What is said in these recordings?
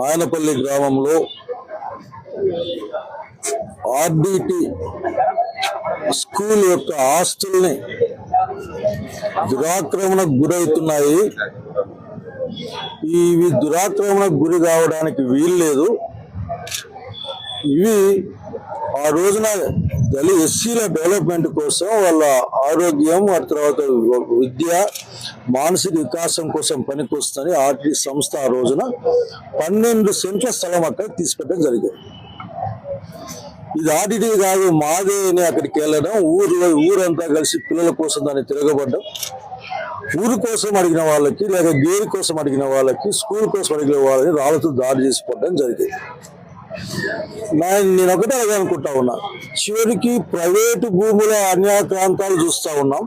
నాయనపల్లి గ్రామంలో RDT school యొక్క ఆస్తుల్ని దురాక్రమణకు గురవుతున్నాయి. ఇవి దురాక్రమణకు గురి కావడానికి వీలు లేదు ఇవి ఆ రోజున దళి ఎస్సీల డెవలప్మెంట్ కోసం వాళ్ళ ఆరోగ్యం ఆ తర్వాత విద్య మానసిక వికాసం కోసం పనికొస్తుందని ఆర్టీ సంస్థ ఆ రోజున పన్నెండు సెంట్ల స్థలం అక్కడ తీసుకెట్టడం జరిగింది. ఇది ఆడిటీ కాదు మాదే అని అక్కడికి వెళ్ళడం ఊర్లో ఊరంతా కలిసి పిల్లల కోసం దాన్ని తిరగబడ్డం ఊరు కోసం అడిగిన వాళ్ళకి లేక గేరు కోసం అడిగిన వాళ్ళకి స్కూల్ కోసం అడిగిన వాళ్ళకి రాళ్ళతో దాడి చేసి పడడం జరిగింది. నేను ఒకటే అనుకుంటా ఉన్నా. చివరికి ప్రైవేటు భూముల అన్యాక్రాంతాలు చూస్తూ ఉన్నాం.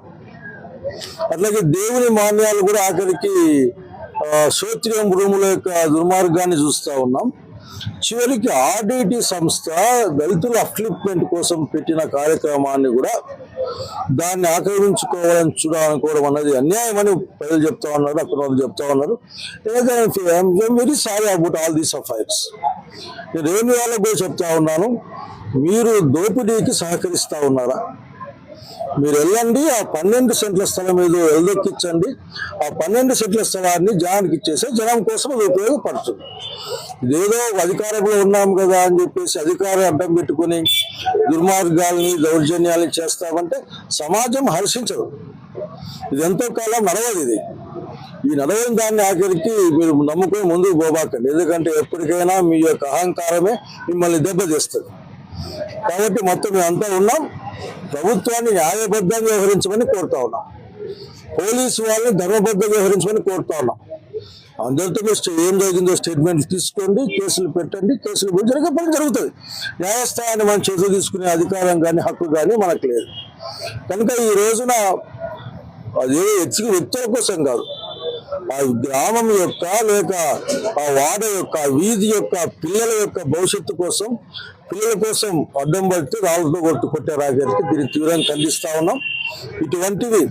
అట్లాగే దేవుని మాన్యాలు కూడా ఆఖరికి శోత్రియం భూముల యొక్క దుర్మార్గాన్ని చూస్తూ ఉన్నాం. చివరికి ఆర్డిటి సంస్థ దళితుల అప్లిప్మెంట్ కోసం పెట్టిన కార్యక్రమాన్ని కూడా దాన్ని ఆక్రమించుకోవాలని చూడాలనుకోవడం అన్నది అన్యాయం అని ప్రజలు చెప్తా ఉన్నారు అక్కడ వాళ్ళు చెప్తా ఉన్నారు. Very sorry about all these affairs నేను రెవెన్యూ వాళ్ళకు కూడా చెప్తా ఉన్నాను. మీరు దోపిడీకి సహకరిస్తా ఉన్నారా? మీరు వెళ్ళండి ఆ పన్నెండు సెంట్ల స్థలం ఏదో ఎల్దెక్కించండి ఆ పన్నెండు సెంట్ల స్థలాన్ని జనానికి ఇచ్చేసే జనం కోసం అది ఉపయోగపడుతుంది. ఇదేదో అధికారంలో ఉన్నాం కదా అని చెప్పేసి అధికారం అడ్డం పెట్టుకుని దుర్మార్గాల్ని దౌర్జన్యాలని చేస్తామంటే సమాజం హర్షించదు. ఇది ఎంతో కాలం నడవదు ఇది. ఈ నడవని దాన్ని ఆఖరికి మీరు నమ్ముకొని ముందుకు పోబాకండి. ఎందుకంటే ఎప్పటికైనా మీ యొక్క అహంకారమే మిమ్మల్ని దెబ్బతీస్తుంది. కాబట్టి మొత్తం మేమంతా ఉన్నాం. ప్రభుత్వాన్ని న్యాయబద్ధంగా వ్యవహరించమని కోరుతా ఉన్నాం. పోలీసు వాళ్ళని ధర్మబద్ధంగా వ్యవహరించమని కోరుతా ఉన్నాం. అందరితో మీరు ఏం జరిగిందో స్టేట్మెంట్ తీసుకోండి కేసులు పెట్టండి కేసులు పెట్టి జరిగే పని జరుగుతుంది. న్యాయస్థానాన్ని మనం చేతులు తీసుకునే అధికారం కానీ హక్కు కానీ మనకు లేదు. కనుక ఈ రోజున అదే వ్యక్తి వ్యక్తుల కోసం కాదు. ఆ గ్రామం యొక్క లేక ఆ వాడ యొక్క వీధి యొక్క పిల్లల యొక్క భవిష్యత్తు కోసం పిల్లల కోసం అడ్డం పడితే రాళ్ళతో కొట్టు కొట్టే రాజ్యానికి దీన్ని తీవ్రంగా ఖండిస్తా ఉన్నాం. ఇటువంటివి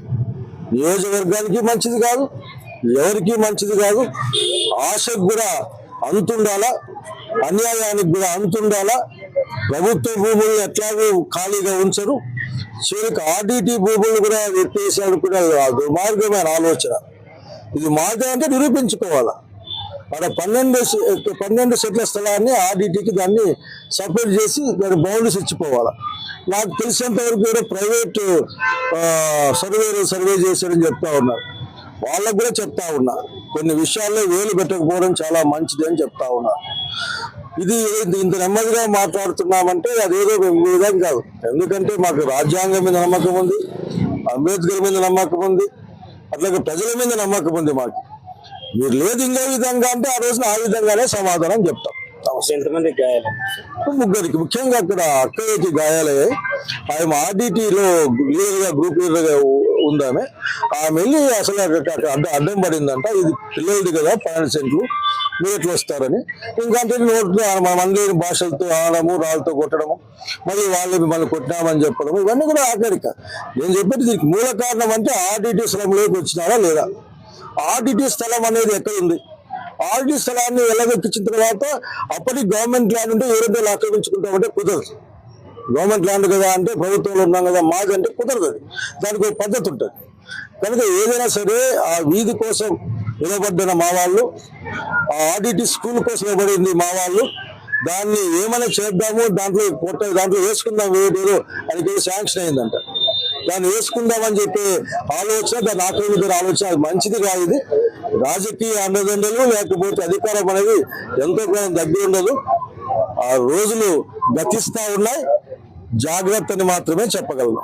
నియోజకవర్గానికి మంచిది కాదు ఎవరికి మంచిది కాదు ఆశకు కూడా అంతుండాలా అన్యాయానికి కూడా అంతుండాలా ప్రభుత్వ భూములు ఎట్లాగూ ఖాళీగా ఉంచరు చివరికి ఆర్డీటీ భూములు కూడా ఎత్తేసాడు కూడా దుర్మార్గమైన ఆలోచన. ఇది మాదే అంటే నిరూపించుకోవాలా. పన్నెండు పన్నెండు సెట్ల స్థలాన్ని ఆర్డీటీకి దాన్ని సపరేట్ చేసి దాని బౌండరీస్ ఇచ్చిపోవాలి నాకు తెలిసినంత వరకు కూడా ప్రైవేట్ సర్వేలు సర్వే చేశారని చెప్తా ఉన్నారు వాళ్ళకు కూడా చెప్తా ఉన్నా. కొన్ని విషయాల్లో వేలు పెట్టకపోవడం చాలా మంచిది అని చెప్తా ఉన్నా. ఇది ఇంత- నెమ్మదిగా మాట్లాడుతున్నామంటే అదేదో విధం విధంగా కాదు. ఎందుకంటే మాకు రాజ్యాంగం మీద నమ్మకం ఉంది అంబేద్కర్ మీద నమ్మకం ఉంది అట్లాగే ప్రజల మీద నమ్మకం ఉంది మాకు. మీరు లేదు ఇంకో విధంగా అంటే ఆ రోజున ఆ విధంగానే సమాధానం చెప్తాం. ఎంతమంది గాయాలు? ముగ్గురికి ముఖ్యంగా అక్కడ అక్కయ్యకి గాయాలయ్యాయి. ఆమె ఆర్డిటీలో లీడర్గా గ్రూప్ లీడర్గా ఉ- ఉందామె. ఆమె వెళ్ళి అసలు అక్కడ అడ్డ అడ్డం పడిందంట. ఇది పిల్లలది కదా పన్నెండు సెంట్లు. మీరు ఎట్లా వస్తారని. ఇంకంటే నోట్లో మన మండలి భాషలతో ఆడము రాళ్ళతో కొట్టడము మళ్ళీ వాళ్ళు మిమ్మల్ని కొట్టినామని చెప్పడము ఇవన్నీ కూడా ఆఖరిక. నేను చెప్పేది దీనికి మూల కారణం అంటే ఆర్డిటీ స్థలంలోకి వచ్చినారా లేదా? ఆర్డిటి స్థలం అనేది ఎక్కడ ఉంది? ఆర్డిటి స్థలాన్ని ఎలగెక్కించిన తర్వాత అప్పటి గవర్నమెంట్ ల్యాండ్ ఉంటే ఏదైతే ఆక్రమించుకుంటామంటే కుదరదు. గవర్నమెంట్ ల్యాండ్ కదా అంటే ప్రభుత్వంలో ఉన్నాం కదా మాది అంటే కుదరదు అది. దానికి ఒక పద్ధతి ఉంటుంది. కనుక ఏదైనా సరే ఆ వీధి కోసం నిలబడ్డిన మా వాళ్ళు ఆ ఆడిటి స్కూల్ కోసం నిలబడింది మా వాళ్ళు దాన్ని ఏమైనా చేద్దాము దాంట్లో కొట్ట దాంట్లో వేసుకుందాం వేరు అది శాంక్షన్ అయిందంట. దాన్ని వేసుకుందామని చెప్పే ఆలోచన దాన్ని ఆక్రమించిన ఆలోచన మంచిది కాదు ఇది. రాజకీయ అండదండలు లేకపోతే అధికారం అనేది ఎంతో కొంత దగ్గర ఉండదు. ఆ రోజులు గతిస్తా ఉన్నాయి. జాగ్రత్తని మాత్రమే చెప్పగలను.